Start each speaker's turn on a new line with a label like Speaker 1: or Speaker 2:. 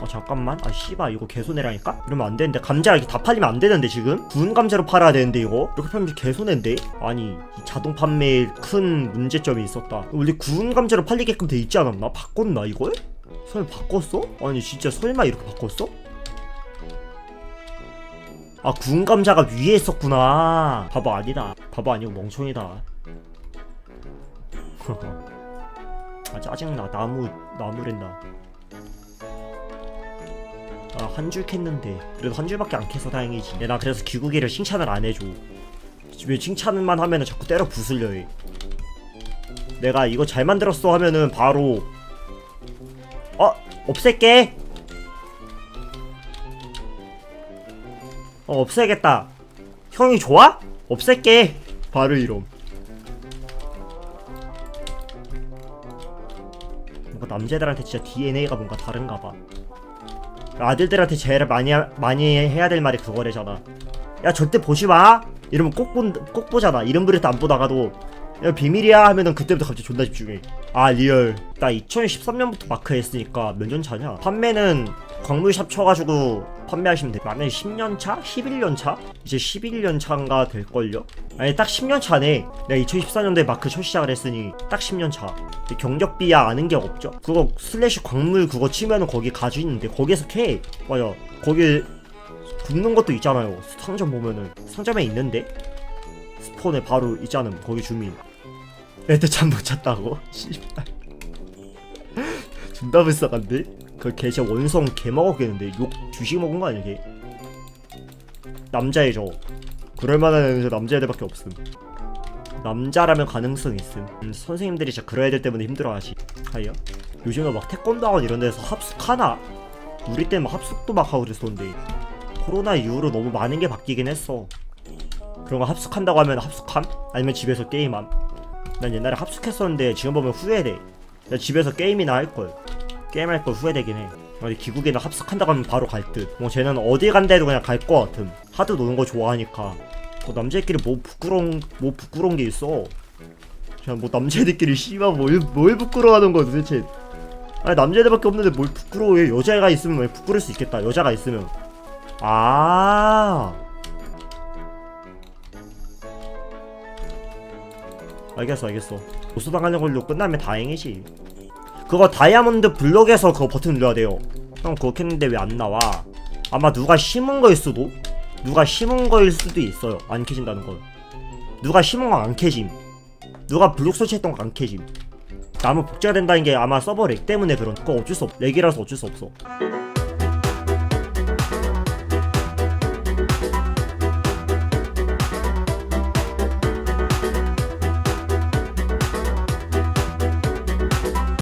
Speaker 1: 아 잠깐만 아 씨발 이거 개손해라니까? 이러면 안 되는데 감자 이렇게 다 팔리면 안 되는데 지금? 구운 감자로 팔아야 되는데 이거? 이렇게 팔면 개손해인데? 아니 이 자동 판매에 큰 문제점이 있었다 원래 구운 감자로 팔리게끔 돼 있지 않았나? 바꿨나 이걸? 설마 바꿨어? 아니 진짜 설마 이렇게 바꿨어? 아 구운 감자가 위에 있었구나 바보 아니다 바보 아니고 멍청이다 아 짜증나 나무 나무랜다 아 한 줄 캤는데. 그래도 한 줄밖에 안 캐서 다행이지. 야, 나 그래서 귀국이를 칭찬을 안 해줘. 왜 칭찬만 하면은 자꾸 때려 부술려 해 내가 이거 잘 만들었어 하면은 바로 어? 없앨게. 어 없애겠다. 형이 좋아? 없앨게. 바로 이럼 뭔가 남자들한테 진짜 DNA가 뭔가 다른가 봐 아들들한테 제일 많이 하- 많이 해야 될 말이 그거래잖아. 야 절대 보지 마. 이러면 꼭, 본, 꼭 보잖아. 이름 부를 안 보다가도. 야 비밀이야 하면은 그때부터 갑자기 존나 집중해. 아 리얼. 나 2013년부터 마크 했으니까 몇 년 차냐? 판매는 광물샵 쳐가지고 판매하시면 돼 나는 10년 차? 11년 차? 이제 11년 차인가 될걸요? 아니 딱 10년 차네. 내가 2014년도에 마크 첫 시작을 했으니 딱 10년 차. 경력비야 아는 게 없죠? 그거 슬래시 광물 그거 치면은 거기 가주 있는데 거기에서 캐. 맞아. 거기 붙는 것도 있잖아요. 상점 보면은. 상점에 있는데? 스폰에 바로 있잖아 거기 주민. 애들 잠 못 잤다고? 씨발. 존나 불쌍한데? 그걔 진짜 원성 개 먹었겠는데? 욕 주식 먹은 거 아니야 걔? 남자애죠 그럴만한 저 남자 애들밖에 없음. 남자라면 가능성 있음. 음, 선생님들이 진짜 그런 애들 때문에 힘들어하지 하여 요즘에 막 태권도 학원 이런 데서 합숙하나? 우리 때는 막 합숙도 막 하고 그랬었는데 코로나 이후로 너무 많은 게 바뀌긴 했어. 그런 거 합숙한다고 하면 합숙함? 아니면 집에서 게임함? 난 옛날에 합숙했었는데 지금 보면 후회돼. 나 집에서 게임이나 할걸 게임할 걸 후회되긴 해. 어디 기국에는 합숙한다고 하면 바로 갈 듯 뭐 쟤는 어디 간 데도 그냥 갈 것 같음 하도 노는 거 좋아하니까. 뭐 남자애끼리 뭐 부끄러운 뭐 부끄러운 게 있어? 그냥 뭐 남자애들끼리 씨발 뭘, 뭘 부끄러워하는 거야 도대체. 아니 남자애들밖에 없는데 뭘 부끄러워해? 여자가 있으면 왜 부끄러울 수 있겠다 여자가 있으면. 아. 알겠어 알겠어. 보수당하는 걸로 끝나면 다행이지 그거 다이아몬드 블록에서 그거 버튼 눌러야 돼요. 형 그거 켰는데 왜 안 나와? 아마 누가 심은 거일 수도 누가 심은 거일 수도 있어요. 안 캐진다는 건. 누가 심은 거안 캐짐. 누가 블록 설치했던 거안 캐짐. 나무 복제가 된다는 게 아마 서버 렉 때문에 그런 거 어쩔 수 없 렉이라서 어쩔 수 없어